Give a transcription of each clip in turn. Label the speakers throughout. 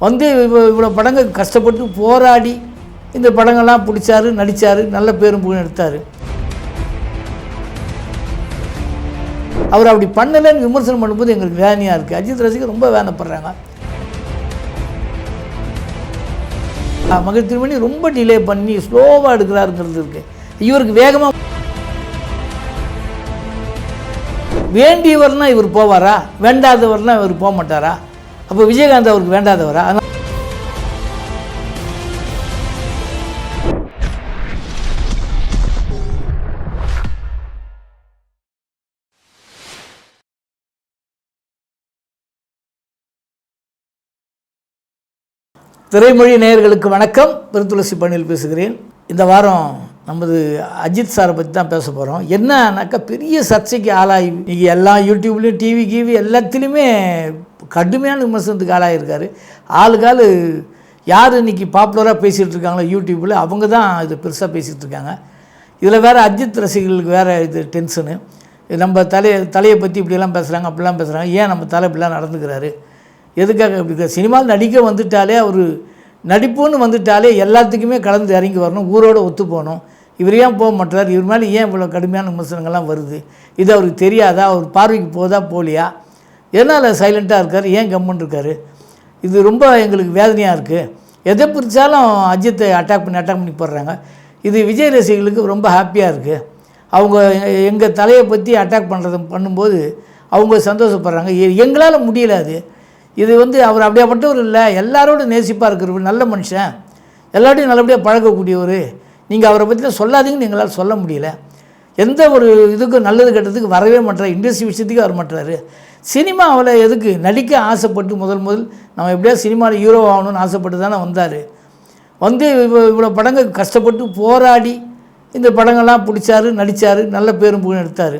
Speaker 1: வந்து இவ்வளோ படங்கள் கஷ்டப்பட்டு போராடி இந்த படங்கள்லாம் பிடிச்சாரு நடித்தார் நல்ல பேரும் புகழும் எடுத்தார். அவர் அப்படி பண்ணலைன்னு விமர்சனம் பண்ணும்போது எங்களுக்கு வேதனையாக இருக்குது அஜித் ரசிகர் ரொம்ப வேதனைப்படுறாங்க. ஆ, மகிழ் திருமணி ரொம்ப டிலே பண்ணி ஸ்லோவாக எடுக்கிறாருங்கிறது இருக்குது இவருக்கு வேகமாக வேண்டியவர்னால் இவர் போவாரா? வேண்டாதவர்னால் இவர் போக மாட்டாரா அப்போ விஜயகாந்த் அவருக்கு வேண்டாதவரா? அதனால திரைமொழி நேயர்களுக்கு வணக்கம். பெருந்துளசி பணியில் பேசுகிறேன். இந்த வாரம் நமது அஜித் சாரை பற்றி தான் பேச போகிறோம் என்னன்னாக்கா பெரிய சர்ச்சைக்கு ஆளாகி இன்றைக்கி எல்லா யூடியூப்லேயும் டிவி கிவி எல்லாத்துலேயுமே கடுமையான விமர்சனத்துக்கு ஆளாகிருக்காரு ஆளுக்காள் யார் இன்னைக்கு பாப்புலராக பேசிகிட்டு இருக்காங்களோ யூடியூப்பில் அவங்க தான் இது பெருசாக பேசிகிட்டு இருக்காங்க. இதில் வேறு அஜித் ரசிகர்களுக்கு வேறு இது டென்ஷனு நம்ம தலையை தலையை பற்றி இப்படியெல்லாம் பேசுகிறாங்க அப்படிலாம் பேசுகிறாங்க ஏன் நம்ம தலை இப்படிலாம் நடந்துக்கிறாரு? எதுக்காக இப்படி சினிமாவில் நடிக்க வந்துட்டாலே அவர் நடிப்புன்னு வந்துட்டாலே எல்லாத்துக்குமே கலந்து இறங்கி வரணும் ஊரோட ஒத்து போகணும். இவர் ஏன் போக மாட்டார் இவர் மேலே ஏன் இவ்வளோ கடுமையான விமர்சனங்கள்லாம் வருது? இது அவருக்கு தெரியாதா? அவர் பார்வைக்கு போதா போலியா என்னால் சைலண்ட்டாக இருக்கார்? ஏன் கம்முன்னு இருக்காரு? இது ரொம்ப எங்களுக்கு வேதனையாக இருக்குது எதை பிரித்தாலும் அஜித்தை அட்டாக் பண்ணி அட்டாக் பண்ணி போடுறாங்க. இது விஜய் ரசிகர்களுக்கு ரொம்ப ஹாப்பியாக இருக்குது அவங்க எங்கள் தலையை பற்றி அட்டாக் பண்ணுறது பண்ணும்போது அவங்க சந்தோஷப்படுறாங்க. எ- எங்களால் முடியல அது. இது வந்து அவர் அப்படியாப்பட்டவர் இல்லை எல்லாரோட நேசிப்பாக இருக்கிறவர் நல்ல மனுஷன். எல்லாரோடையும் நல்லபடியாக பழகக்கூடியவர். நீங்கள் அவரை பற்றி சொல்லாதீங்கன்னு எங்களால் சொல்ல முடியல. எந்த ஒரு இதுக்கும் நல்லது கெட்டதுக்கு வரவே மாட்டார் இண்டஸ்ட்ரி விஷயத்துக்கு வர மாட்டார் சினிமாவில் எதுக்கு? நடிக்க ஆசைப்பட்டு முதல் முதல் நம்ம எப்படியாவது சினிமாவில் ஹீரோ ஆகணும்னு ஆசைப்பட்டு தானே வந்தார். வந்து இவ்வளோ படங்கள் கஷ்டப்பட்டு போராடி இந்த படங்கள்லாம் பிடிச்சாரு நடித்தார் நல்ல பேரும் புகழும் எடுத்தார்.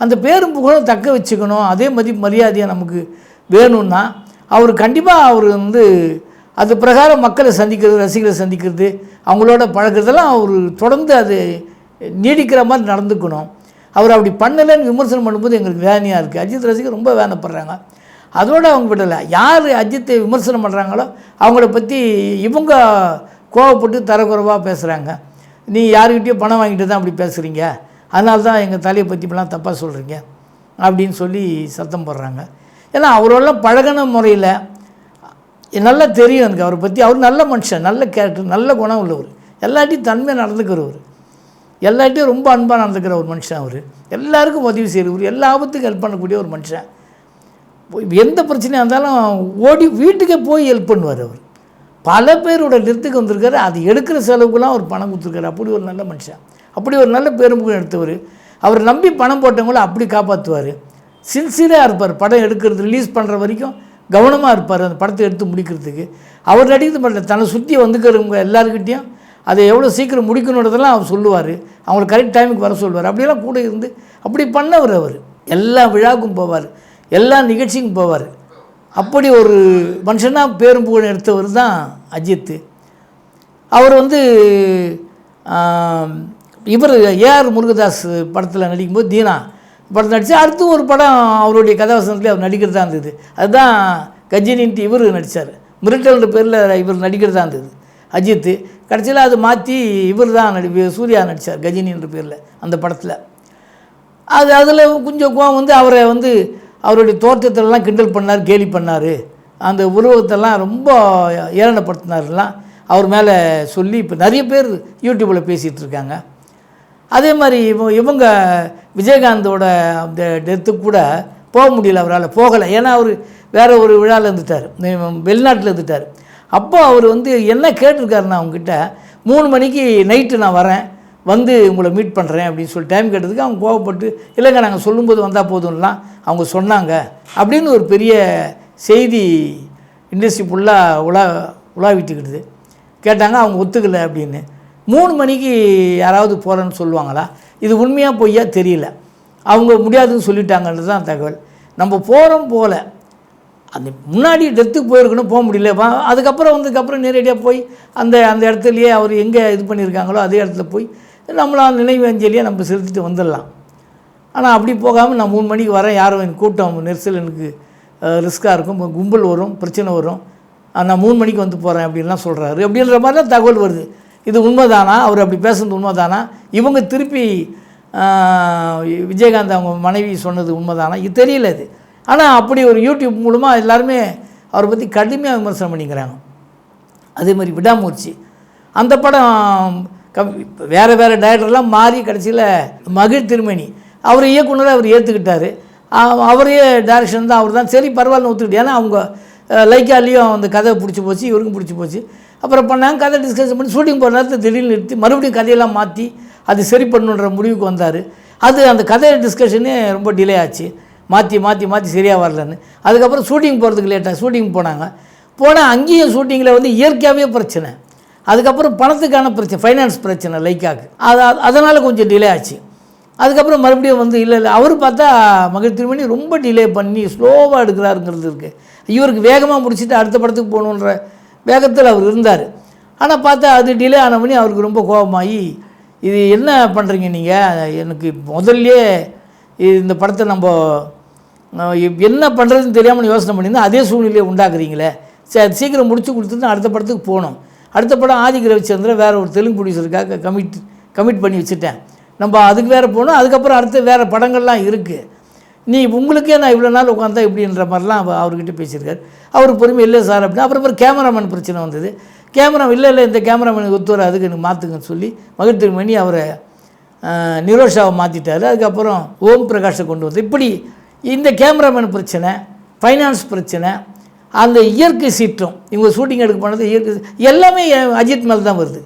Speaker 1: அந்த பேரும் புகழும் தக்க வச்சுக்கணும். அதே மதிப்பு மரியாதையாக நமக்கு வேணும்னா அவர் கண்டிப்பாக அவர் வந்து அது பிரகாரம் மக்களை சந்திக்கிறது ரசிகர்களை சந்திக்கிறது அவங்களோட பழக்கிறதெல்லாம் அவர் தொடர்ந்து அது நீடிக்கிற மாதிரி நடந்துக்கணும். அவர் அப்படி பண்ணலைன்னு விமர்சனம் பண்ணும்போது எங்களுக்கு வேதனையாக இருக்குது அஜித் ரசிகர் ரொம்ப வேதனைப்படுறாங்க அதோடு அவங்க விடலை. யார் அஜித்தை விமர்சனம் பண்ணுறாங்களோ அவங்கள பற்றி இவங்க கோவப்பட்டு தரக்குறைவாக பேசுகிறாங்க நீ யாருக்கிட்டேயோ பணம் வாங்கிட்டு தான் அப்படி பேசுகிறீங்க அதனால தான் எங்கள் தலையை பற்றி இப்படிலாம் தப்பாக சொல்கிறீங்க அப்படின்னு சொல்லி சத்தம் போடுறாங்க. ஏன்னா அவரோடலாம் பழகின முறையில் நல்லா தெரியும் எனக்கு. அவரை பற்றி அவர் நல்ல மனுஷன் நல்ல கேரக்டர் நல்ல குணம் உள்ளவர். எல்லாட்டையும் தன்மையாக நடந்துக்கிறவர். எல்லார்ட்டையும் ரொம்ப அன்பாக நடந்துக்கிற ஒரு மனுஷன் அவர். எல்லாருக்கும் உதவி செய்கிறவர் எல்லா ஆபத்துக்கும் ஹெல்ப் பண்ணக்கூடிய ஒரு மனுஷன். எந்த பிரச்சனையாக இருந்தாலும் ஓடி வீட்டுக்கே போய் ஹெல்ப் பண்ணுவார் அவர். பல பேரோட நிறுத்துக்கு வந்திருக்காரு. அது எடுக்கிற செலவுக்குலாம் அவர் பணம் கொடுத்துருக்காரு. அப்படி ஒரு நல்ல மனுஷன். அப்படி ஒரு நல்ல பெரும்புகள் எடுத்தவர். அவர் நம்பி பணம் போட்டவங்கள அப்படி காப்பாற்றுவார் சின்சியராக இருப்பார். படம் எடுக்கிறது ரிலீஸ் பண்ணுற வரைக்கும் கவனமாக இருப்பார். அந்த படத்தை எடுத்து முடிக்கிறதுக்கு. அவர் நடிக்கிறது பண்ணல தன்னை சுற்றி வந்துக்கிறவங்க எல்லாருக்கிட்டேயும் அதை எவ்வளோ சீக்கிரம் முடிக்கணுன்றதெல்லாம் அவர் சொல்லுவார். அவங்களை கரெக்ட் டைமுக்கு வர சொல்லுவார் அப்படியெல்லாம் கூட இருந்து அப்படி பண்ணவர் அவர். எல்லா விழாவுக்கும் போவார். எல்லா நிகழ்ச்சிக்கும் போவார். அப்படி ஒரு மனுஷனாக பேரும் புகழ் எடுத்தவர் தான் அஜித்து. அவர் வந்து இவர் ஏஆர் முருகதாஸ் படத்தில் நடிக்கும்போது தீனா படத்தில் நடித்து அடுத்து ஒரு படம் அவருடைய கதாவசனத்தில் அவர் நடிக்கிறதா இருந்தது. அதுதான் கஜினின்ட்டு இவர் நடித்தார் மிரட்டல்ன்ற பேரில் இவர் நடிக்கிறதா இருந்தது. அஜித்து. கடைசியில் அது மாற்றி இவர் தான் நடி சூர்யா நடித்தார் கஜினின்ற பேரில் அந்த படத்தில். அது அதில் கொஞ்சம் கோவம் வந்து அவரை வந்து அவருடைய தோற்றத்திலலாம் கிண்டல் பண்ணார் கேலி பண்ணார். அந்த உருவகத்தெல்லாம் ரொம்ப ஏளனப்படுத்தினார்லாம் அவர் மேலே சொல்லி இப்போ நிறைய பேர் யூடியூப்பில் பேசிகிட்டு இருக்காங்க. அதே மாதிரி இவ இவங்க விஜயகாந்தோட அந்த டெத்துக்கு கூட போக முடியல அவரால் போகலை. ஏன்னா அவர் வேற ஒரு விழாவில் இருந்துட்டார் வெளிநாட்டில் இருந்துட்டார். அப்போ அவர் வந்து என்ன கேட்டிருக்காருன்னா அவங்ககிட்ட மூணு மணிக்கு நைட்டு நான் வரேன் வந்து உங்களை மீட் பண்ணுறேன் அப்படின்னு சொல்லி டைம் கேட்டதுக்கு அவங்க கோவப்பட்டு இல்லைங்க நாங்கள் சொல்லும்போது வந்தால் போதும்லாம் அவங்க சொன்னாங்க அப்படின்னு ஒரு பெரிய செய்தி இண்டஸ்ட்ரி ஃபுல்லாக உலா உலாவிட்டுக்கிடுது கேட்டாங்க அவங்க ஒத்துக்கலை அப்படின்னு. மூணு மணிக்கு யாராவது போகிறேன்னு சொல்லுவாங்களா? இது உண்மையாக பொய்யா தெரியல. அவங்க முடியாதுன்னு சொல்லிட்டாங்கன்றது தான் தகவல். நம்ம போகிறோம் போகல அந்த முன்னாடி டெத்துக்கு போயிருக்கணும் போக முடியல. அதுக்கப்புறம் வந்ததுக்கப்புறம் நேரடியாக போய் அந்த அந்த இடத்துலையே அவர் எங்கே இது பண்ணியிருக்காங்களோ அதே இடத்துல போய் நம்மளால் நினைவு அஞ்சலியாக நம்ம செலுத்திட்டு வந்துடலாம். ஆனால் அப்படி போகாமல் நான் மூணு மணிக்கு வரேன். யாரும் எனக்கு கூட்டம் நெரிசல் எனக்கு ரிஸ்க்காக இருக்கும். கும்பல் வரும் பிரச்சனை வரும். நான் மூணு மணிக்கு வந்து போகிறேன் அப்படின்லாம் சொல்கிறாரு அப்படின்ற மாதிரிலாம் தகவல் வருது. இது உண்மைதானா? அவர் அப்படி பேசுனது உண்மைதானா? இவங்க திருப்பி விஜயகாந்த் அவங்க மனைவி சொன்னது உண்மைதானா? இது தெரியல இது. ஆனால் அப்படி ஒரு யூடியூப் மூலமாக எல்லாருமே அவரை பற்றி கடுமையாக விமர்சனம் பண்ணிக்கிறாங்க. அதே மாதிரி விடாமுயற்சி. அந்த படம் கம் வேறு வேறு டைரக்டர்லாம் மாறி கடைசியில் மகிழ் திருமணி. அவர் இயக்குனரை அவர் ஏற்றுக்கிட்டார் அவரே டைரக்ஷன் தான் அவர் தான். சரி பரவாயில்ல ஒத்துக்கிட்டு. ஏன்னா அவங்க லைக்காலேயும் லைக்காலையும் அந்த கதை பிடிச்சி போச்சு இவருக்கும் பிடிச்சி போச்சு. அப்புறம் பண்ணாங்க கதை டிஸ்கஷன் பண்ணி ஷூட்டிங் போகிற நேரத்தில் திடீர்னு நிறுத்தி மறுபடியும் கதையெல்லாம் மாற்றி அது சரி பண்ணுன்ற முடிவுக்கு வந்தார். அது அந்த கதை டிஸ்கஷனே ரொம்ப டிலே ஆச்சு. மாற்றி மாற்றி மாற்றி சரியாக வரலன்னு. அதுக்கப்புறம் ஷூட்டிங் போகிறதுக்கு லேட்டாக ஷூட்டிங் போனாங்க. போனால் அங்கேயும் ஷூட்டிங்கில் வந்து இயற்கையாகவே பிரச்சனை. அதுக்கப்புறம் பணத்துக்கான பிரச்சனை ஃபைனான்ஸ் பிரச்சனை லைக்காக்கு அது அதனால் கொஞ்சம் டிலே ஆச்சு. அதுக்கப்புறம் மறுபடியும் வந்து இல்லை இல்லை அவர் பார்த்தா மகிழ் திருமணி ரொம்ப டிலே பண்ணி ஸ்லோவாக எடுக்கிறாருங்கிறது இருக்குது இவருக்கு வேகமாக முடிச்சுட்டு அடுத்த படத்துக்கு போகணுன்ற வேகத்தில் அவர் இருந்தார். ஆனால் பார்த்தா அது டிலே ஆனவனே அவருக்கு ரொம்ப கோபமாகி இது என்ன பண்ணுறீங்க நீங்கள் எனக்கு முதல்லையே இந்த படத்தை நம்ம என்ன பண்ணுறதுன்னு தெரியாமல் யோசனை பண்ணியிருந்தா அதே சூழ்நிலையை உண்டாக்குறீங்களே. சரி சீக்கிரம் முடிச்சு கொடுத்துட்டு அடுத்த படத்துக்கு போகணும். அடுத்த படம் ஆதிக்க ரவிச்சந்திரன் வேறு ஒரு தெலுங்கு ப்ரொடியூசருக்காக கமிட் கமிட் பண்ணி வச்சுட்டேன். நம்ம அதுக்கு வேறு போகணும் அதுக்கப்புறம் அடுத்து வேறு படங்கள்லாம் இருக்குது நீ உங்களுக்கே நான் இவ்வளோ நாள் உட்காந்தா இப்படின்ற மாதிரிலாம் அவர்கிட்ட பேசியிருக்காரு. அவர் பொறுமை இல்லை சார் அப்படின்னா அப்புறம் அப்புறம் கேமராமேன் பிரச்சனை வந்தது. கேமரா இல்லை இல்லை இந்த கேமராமேனுக்கு ஒத்து வராதுக்கு எனக்கு மாற்றுங்கன்னு சொல்லி மகிழ் அவரை நிரோஷாவை மாற்றிட்டார் அதுக்கப்புறம் ஓம் பிரகாஷை கொண்டு வந்து இப்படி இந்த கேமராமேன் பிரச்சனை ஃபைனான்ஸ் பிரச்சனை அந்த இயற்கை சீற்றம் இவங்க ஷூட்டிங் எடுக்க போனது இயற்கை எல்லாமே அஜித் மேலே தான் வருது.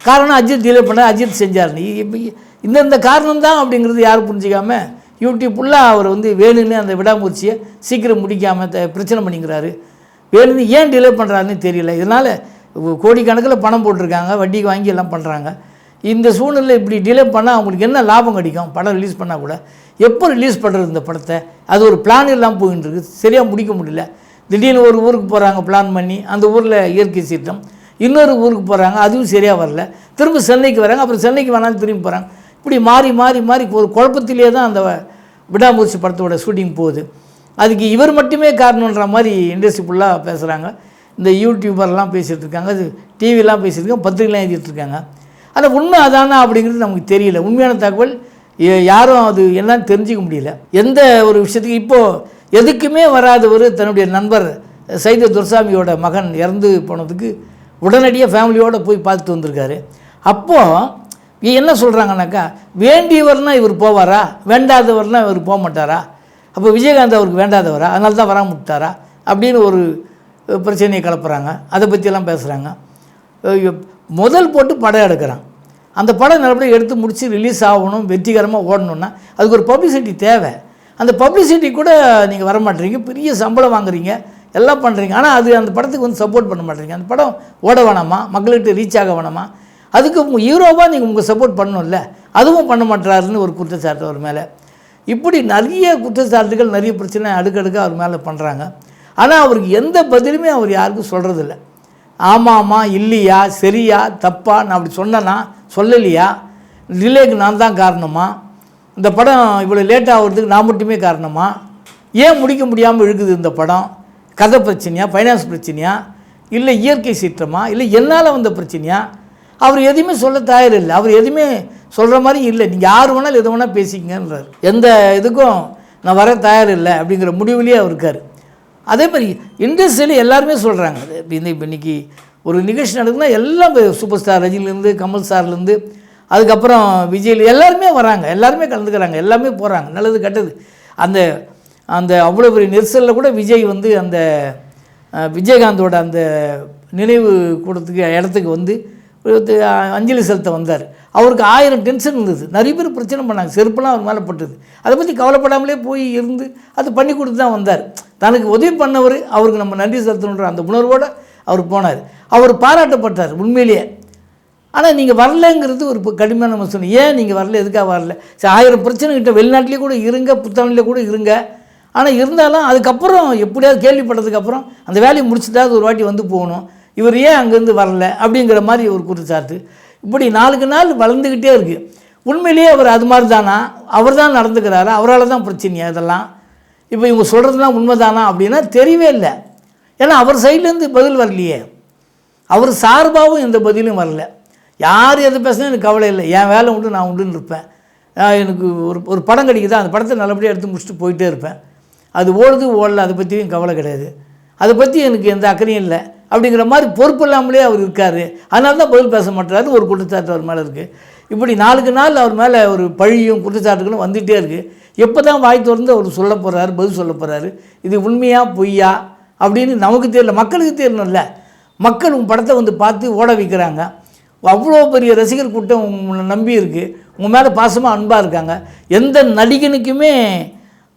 Speaker 1: காரணம் அஜித் டிலே பண்ணால் அஜித் செஞ்சார். இப்போ இந்தந்த காரணம் தான் அப்படிங்கிறது யாரும் புரிஞ்சிக்காமல் யூடியூப் ஃபுல்லாக அவர் வந்து வேணும்னு அந்த விடாமுயற்சியை சீக்கிரம் முடிக்காமல் த பிரச்சனை பண்ணிக்கிறாரு. வேணும்னு ஏன் டிலே பண்ணுறாருன்னு தெரியல. இதனால் கோடிக்கணக்கில் பணம் போட்டிருக்காங்க வட்டிக்கு வாங்கி எல்லாம் பண்ணுறாங்க இந்த சூழ்நிலை இப்படி டிலே பண்ணால் அவங்களுக்கு என்ன லாபம் கிடைக்கும்? படம் ரிலீஸ் பண்ணால் கூட. எப்போ ரிலீஸ் பண்ணுறது இந்த படத்தை அது ஒரு பிளான் இல்லாமல் போயின்னு இருக்கு சரியாக முடிக்க முடியல. திடீர்னு ஒரு ஊருக்கு போகிறாங்க பிளான் பண்ணி அந்த ஊரில் இயற்கை சீற்றம். இன்னொரு ஊருக்கு போகிறாங்க அதுவும் சரியாக வரல. திரும்ப சென்னைக்கு வராங்க அப்புறம் சென்னைக்கு வேணாலும் திரும்பி போகிறாங்க இப்படி மாறி மாறி மாறி ஒரு குழப்பத்திலே தான் அந்த விடாமுயற்சி படத்தோட ஷூட்டிங் போகுது. அதுக்கு இவர் மட்டுமே காரணன்ற மாதிரி இண்டஸ்ட்ரி ஃபுல்லாக பேசுகிறாங்க இந்த யூடியூபர்லாம் பேசிகிட்டு இருக்காங்க. அது டிவிலாம் பேசியிருக்காங்க இருக்காங்க பத்திரிகைலாம் எழுதிட்டுருக்காங்க ஆனால் உண்மை அதானா அப்படிங்கிறது நமக்கு தெரியல. உண்மையான தகவல் யாரும் அது என்னன்னு தெரிஞ்சிக்க முடியல. எந்த ஒரு விஷயத்துக்கு இப்போது எதுக்குமே வராதவர் தன்னுடைய நண்பர் சைத துர்சாமியோட மகன் இறந்து போனதுக்கு உடனடியாக ஃபேமிலியோடு போய் பார்த்துட்டு வந்திருக்காரு. அப்போது என்ன சொல்கிறாங்கனாக்கா வேண்டியவர்னா இவர் போவாரா? வேண்டாதவர்னா இவர் போக மாட்டாரா? அப்போ விஜயகாந்த் அவருக்கு வேண்டாதவரா? அதனால தான் வராமல் விட்டாரா? அப்படின்னு ஒரு பிரச்சனையை கிளப்புறாங்க. அதை பற்றியெல்லாம் பேசுகிறாங்க முதல் போட்டு படம் எடுக்கிறான். அந்த படம் நல்லபடியாக எடுத்து முடித்து ரிலீஸ் ஆகணும் வெற்றிகரமாக ஓடணும்னா அதுக்கு ஒரு பப்ளிசிட்டி தேவை. அந்த பப்ளிசிட்டி கூட நீங்கள் வர மாட்டீங்க பெரிய சம்பளம் வாங்குறீங்க. எல்லாம் பண்ணுறீங்க ஆனால் அது அந்த படத்துக்கு வந்து சப்போர்ட் பண்ண மாட்டீங்க அந்த படம் ஓட வேணாமா? மக்கள்கிட்ட ரீச் ஆக வேணாமா? அதுக்கு உங்கள் ஹீரோவாக நீங்கள் உங்கள் சப்போர்ட் பண்ணணும்ல. அதுவும் பண்ண மாட்டாருன்னு ஒரு குற்றச்சாட்டு அவர் மேலே. இப்படி நிறைய குற்றச்சாட்டுகள் நிறைய பிரச்சனை அடுக்கடுக்காக அவர் மேலே பண்ணுறாங்க ஆனால் அவருக்கு எந்த பதிலுமே அவர் யாருக்கும் சொல்கிறதில்ல ஆமாமா இல்லையா? சரியா? தப்பா? நான் அப்படி சொன்னேன்னா சொல்லலையா? டிலேக்கு நான் தான் காரணமா? இந்த படம் இவ்வளோ லேட் ஆகிறதுக்கு நான் மட்டுமே காரணமா? ஏன் முடிக்க முடியாமல் இழுக்குது இந்த படம்? கதை பிரச்சனையா? ஃபைனான்ஸ் பிரச்சனையா? இல்லை இயற்கை சீற்றமா? இல்லை என்னால் வந்த பிரச்சனையா? அவர் எதுவுமே சொல்ல தயார் இல்லை. அவர் எதுவுமே சொல்கிற மாதிரி இல்லை. நீங்கள் யார் வேணாலும் எது வேணால் பேசிக்கங்கன்றார். எந்த இதுக்கும் நான் வர தயார் இல்லை அப்படிங்கிற முடிவுலேயே அவர் இருக்கார். அதே மாதிரி இண்டஸ்ட்ரியில் எல்லாருமே சொல்கிறாங்க இந்த இப்போ இன்றைக்கி ஒரு நிகழ்ச்சி நடக்குதுன்னா எல்லாம் சூப்பர் ஸ்டார் ரஜினிலேருந்து கமல் சார்லேருந்து அதுக்கப்புறம் விஜய் எல்லாருமே வராங்க. எல்லாருமே கலந்துக்கிறாங்க. எல்லாமே போகிறாங்க நல்லது கெட்டது. அந்த அந்த அவ்வளோ பெரிய நெரிசலில் கூட விஜய் வந்து அந்த விஜயகாந்தோட அந்த நினைவு கூடத்துக்கு இடத்துக்கு வந்து அஞ்சலி செலுத்த வந்தார். அவருக்கு ஆயிரம் டென்ஷன் இருந்தது. நிறைய பேர் பிரச்சனை பண்ணாங்க. செருப்பெல்லாம் அவர் மேலே பட்டது. அதை பற்றி கவலைப்படாமலே போய் இருந்து அது பண்ணி கொடுத்து தான் வந்தார். தனக்கு உதவி பண்ணவர் அவருக்கு நம்ம நன்றி செலுத்தணுன்ற அந்த உணர்வோடு அவர் போனார். அவர் பாராட்டப்பட்டார் உண்மையிலேயே. ஆனால் நீங்கள் வரலங்கிறது ஒரு கடுமையான நம்ம ஏன் நீங்கள் வரல? எதுக்காக வரல? சரி ஆயிரம் பிரச்சனை கிட்ட வெளிநாட்டிலே கூட இருங்க புத்தாண்டில் கூட இருங்க. ஆனால் இருந்தாலும் அதுக்கப்புறம் எப்படியாவது கேள்விப்பட்டதுக்கப்புறம் அந்த வேலையை முடிச்சுட்டாவது ஒரு வாட்டி வந்து போகணும். இவர் ஏன் அங்கேருந்து வரல? அப்படிங்கிற மாதிரி ஒரு குற்றச்சாட்டு. இப்படி நாளுக்கு நாள் வளர்ந்துக்கிட்டே இருக்குது உண்மையிலேயே அவர் அது மாதிரி தானா? அவர் தான் நடந்துக்கிறாரா? அவரால் தான் பிரச்சனையா இதெல்லாம்? இப்போ இவங்க சொல்கிறதுலாம் உண்மைதானா அப்படின்னா தெரியவே இல்லை. ஏன்னா அவர் சைட்லேருந்து பதில் வரலையே. அவர் சார்பாகவும் எந்த பதிலும் வரல. யார் எது பேசினா எனக்கு கவலை இல்லை. என் வேலை உண்டு நான் உண்டுன்னு இருப்பேன். எனக்கு ஒரு ஒரு படம் கிடைக்குதா. அந்த படத்தை நல்லபடியாக எடுத்து முடிச்சுட்டு போயிட்டே இருப்பேன். அது ஓடுது ஓடல அதை பற்றியும் கவலை கிடையாது. அதை பற்றி எனக்கு எந்த அக்கறையும் இல்லை. அப்படிங்கிற மாதிரி பொறுப்பு இல்லாமலே அவர் இருக்கார். அதனால தான் பதில் பேச மாட்டாரு ஒரு குற்றச்சாட்டு அவர் மேலே இருக்குது இப்படி நாளுக்கு நாள் அவர் மேலே ஒரு பழியும் குற்றச்சாட்டுகளும் வந்துகிட்டே இருக்குது எப்போ தான் வாய் திறந்து அவர் சொல்ல போகிறாரு பதில் சொல்ல போகிறாரு இது உண்மையாக பொய்யா? அப்படின்னு நமக்கு தெரியல மக்களுக்கு தெரியணும்ல. மக்கள் உங்கள் படத்தை வந்து பார்த்து ஓட வைக்கிறாங்க. அவ்வளோ பெரிய ரசிகர் கூட்டம் உங்களை நம்பி இருக்குது உங்கள் மேலே பாசமாக அன்பாக இருக்காங்க. எந்த நடிகனுக்குமே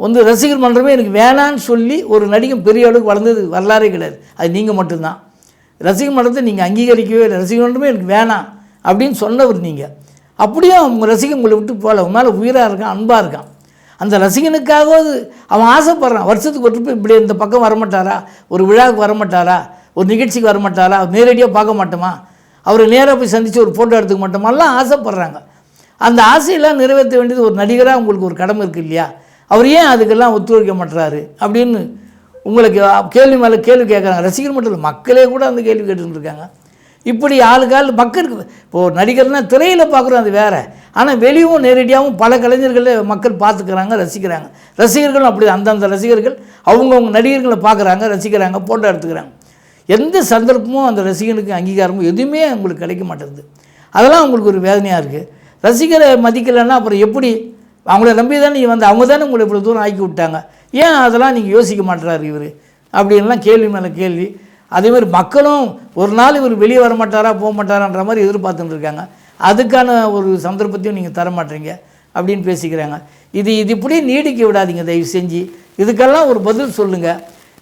Speaker 1: வந்து ரசிகர் மன்றமே எனக்கு வேணான்னு சொல்லி ஒரு நடிகன் பெரிய அளவுக்கு வளர்ந்தது வரலாறே கிடையாது. அது நீங்கள் மட்டும்தான். ரசிகர் மன்றத்தை நீங்கள் அங்கீகரிக்கவே இல்லை. ரசிகர் மன்றமே எனக்கு வேணாம் அப்படின்னு சொன்னவர் நீங்கள் அப்படியே உங்கள் ரசிகன் உங்களை விட்டு போகல. உங்கள் மேலே உயிராக இருக்கான் அன்பாக இருக்கான். அந்த ரசிகனுக்காகவது அவன் ஆசைப்படுறான். வருஷத்துக்கு ஒரு trip இப்படி இந்த பக்கம் வரமாட்டாரா? ஒரு விழாவுக்கு வரமாட்டாரா? ஒரு நிகழ்ச்சிக்கு வரமாட்டாரா? நேரடியாக பார்க்க மாட்டோமா? அவரை நேராக போய் சந்தித்து ஒரு ஃபோட்டோ எடுத்துக்க மாட்டோமாலாம் ஆசைப்பட்றாங்க. அந்த ஆசையெல்லாம் நிறைவேற்ற வேண்டியது ஒரு நடிகராக உங்களுக்கு ஒரு கடமை இருக்குது இல்லையா? அவர் ஏன் அதுக்கெல்லாம் ஒத்துழைக்க மாட்டுறாரு அப்படின்னு உங்களுக்கு கேள்வி மேலே கேள்வி கேட்குறாங்க ரசிகர் மட்டும் இல்லை மக்களே கூட அந்த கேள்வி கேட்டுருக்காங்க இருக்காங்க இப்படி ஆளுக்கால் மக்களுக்கு இப்போது நடிகர்னால் திரையில் பார்க்குறோம் அது வேறு. ஆனால் வெளியும் நேரடியாகவும் பல கலைஞர்களை மக்கள் பார்த்துக்கிறாங்க ரசிக்கிறாங்க. ரசிகர்களும் அப்படி அந்தந்த ரசிகர்கள் அவங்கவுங்க நடிகர்களை பார்க்குறாங்க ரசிக்கிறாங்க ஃபோட்டோ எடுத்துக்கிறாங்க. எந்த சந்தர்ப்பமும் அந்த ரசிகனுக்கு அங்கீகாரமும் எதுவுமே அவங்களுக்கு கிடைக்க மாட்டேங்குது. அதெல்லாம் அவங்களுக்கு ஒரு வேதனையாக இருக்குது ரசிகரை மதிக்கலைன்னா அப்புறம் எப்படி? அவங்கள நம்பி தானே நீ வந்து அவங்க தானே உங்களை இவ்வளோ தூரம் ஆக்கி விட்டாங்க. ஏன் அதெல்லாம் நீங்கள் யோசிக்க மாட்டுறாரு இவர்? அப்படின்லாம் கேள்வி மேலே கேள்வி. அதேமாதிரி மக்களும் ஒரு நாள் இவர் வெளியே வர மாட்டாரா போக மாட்டாரான்ற மாதிரி எதிர்பார்த்துட்டு இருக்காங்க. அதுக்கான ஒரு சந்தர்ப்பத்தையும் நீங்கள் தர மாட்டீங்க அப்படின்னு பேசிக்கிறாங்க. இது இது இப்படி நீடிக்க விடாதீங்க தயவு செஞ்சு. இதுக்கெல்லாம் ஒரு பதில் சொல்லுங்கள்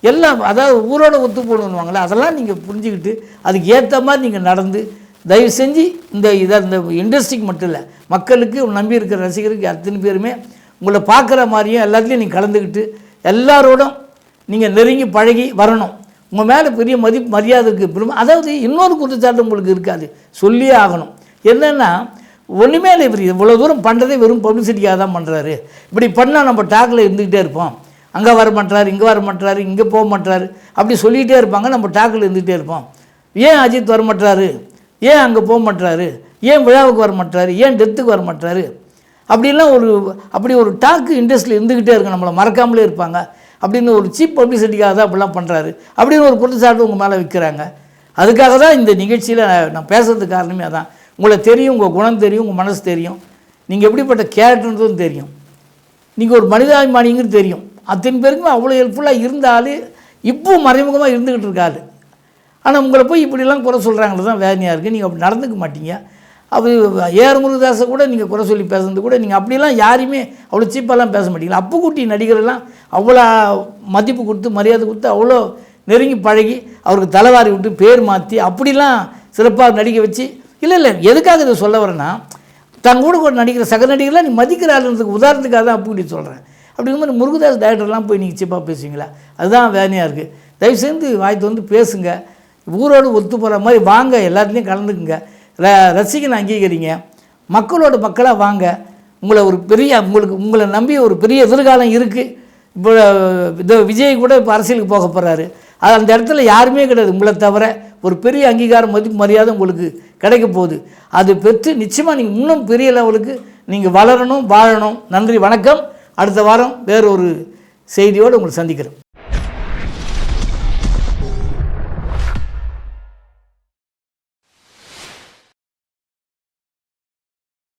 Speaker 1: எல்லாம் அதாவது ஊரோட ஒத்து போடணுவாங்களே அதெல்லாம் நீங்கள் புரிஞ்சுக்கிட்டு அதுக்கு ஏற்ற மாதிரி நீங்கள் நடந்து தயவு செஞ்சு இந்த இதை இந்த இண்டஸ்ட்ரிக்கு மட்டும் இல்லை மக்களுக்கு நம்பி இருக்கிற ரசிகருக்கு அத்தனை பேருமே உங்களை பார்க்குற மாதிரியும் எல்லாத்துலேயும் நீங்கள் கலந்துக்கிட்டு எல்லாரோடும் நீங்கள் நெருங்கி பழகி வரணும். உங்கள் மேலே பெரிய மதிப்பு மரியாதை இருக்குது பெரும் அதாவது இன்னொரு குற்றச்சாட்டு உங்களுக்கு இருக்காது. சொல்லியே ஆகணும். என்னென்னா ஒன்றுமே இல்லை இப்படி இவ்வளோ தூரம் பண்ணுறதே வெறும் பப்ளிசிட்டிக்காக தான் பண்ணுறாரு இப்படி பண்ணால் நம்ம டாக்கில் இருந்துக்கிட்டே இருப்போம். அங்கே வர மாட்டாரு இங்கே வர மாட்டாரு இங்கே போக மாட்டாரு அப்படி சொல்லிகிட்டே இருப்பாங்க நம்ம டாக்கில் இருந்துகிட்டே இருப்போம். ஏன் அஜித் வர மாட்டாரு ஏன் அங்கே போக மாட்டாரு ஏன் விழாவுக்கு வர மாட்டாரு ஏன் டெத்துக்கு வர மாட்டாரு அப்படிலாம் ஒரு அப்படி ஒரு டாக்கு இண்டஸ்ட்ரியில் இருந்துக்கிட்டே இருக்கும் நம்மளை மறக்காமலே இருப்பாங்க. அப்படின்னு ஒரு சீப் பப்ளிசிட்டிக்காக தான் அப்படிலாம் பண்ணுறாரு அப்படின்னு ஒரு குற்றச்சாட்டு உங்கள் மேலே விற்கிறாங்க அதுக்காக தான் இந்த நிகழ்ச்சியில் நான் பேசுறதுக்கு காரணமே அதான். உங்களை தெரியும் உங்கள் குணம் தெரியும் உங்கள் மனசு தெரியும். நீங்கள் எப்படிப்பட்ட கேரக்டர்ன்றதும் தெரியும். நீங்கள் ஒரு மனிதாபிமானிங்கிறது தெரியும். அத்தனை பேருக்குமே அவ்வளோ ஹெல்ப்ஃபுல்லாக இருந்தாலே இப்போ மறைமுகமாக இருந்துக்கிட்டு இருக்காரு ஆனால் உங்களை போய் இப்படிலாம் குறை சொல்கிறாங்களது தான் வேதனையாக இருக்குது நீங்கள் அப்படி நடந்துக்க மாட்டீங்க. அது ஏஆர் முருகதாசை கூட நீங்கள் குறை சொல்லி பேசுறது கூட நீங்கள் அப்படிலாம் யாரையுமே அவ்வளோ சீப்பாலாம் பேச மாட்டீங்களா? அப்புக்குட்டி நடிகரெல்லாம் அவ்வளோ மதிப்பு கொடுத்து மரியாதை கொடுத்து அவ்வளோ நெருங்கி பழகி அவருக்கு தலைவாரி விட்டு பேர் மாற்றி அப்படிலாம் சிறப்பாக நடிக்க வச்சு இல்லை இல்லை எதுக்காக இதை சொல்ல வரேன்னா தங்க கூட கூட நடிக்கிற சக நடிகர்லாம் நீ மதிக்கிறாருன்றதுக்கு உதாரணத்துக்காக தான் அப்புக்குட்டி சொல்கிறேன் அப்படிங்கிற மாதிரி முருகதாஸ் டேரக்டர்லாம் போய் நீங்கள் சீப்பாக பேசுவீங்களா? அதுதான் வேதனையாக இருக்குது தயவு செய்து வாய்த்து வந்து பேசுங்க. ஊரோடு ஒத்து போகிற மாதிரி வாங்க எல்லாத்துலேயும் கலந்துக்குங்க. ர ரசிகனை அங்கீகரிங்க. மக்களோட மக்களாக வாங்க. உங்களை ஒரு பெரிய உங்களுக்கு உங்களை நம்பி ஒரு பெரிய எதிர்காலம் இருக்குது இப்போ இந்த விஜய் கூட இப்போ அரசியலுக்கு போக போகிறாரு அது அந்த இடத்துல யாருமே கிடையாது. உங்களை தவிர ஒரு பெரிய அங்கீகாரம் மதிப்பு மரியாதை உங்களுக்கு கிடைக்க போகுது. அது பெற்று நிச்சயமாக நீங்கள் இன்னும் பெரிய லெவலுக்கு நீங்கள் வளரணும் வாழணும். நன்றி வணக்கம். அடுத்த வாரம் வேறொரு செய்தியோடு உங்களை சந்திக்கிறேன்.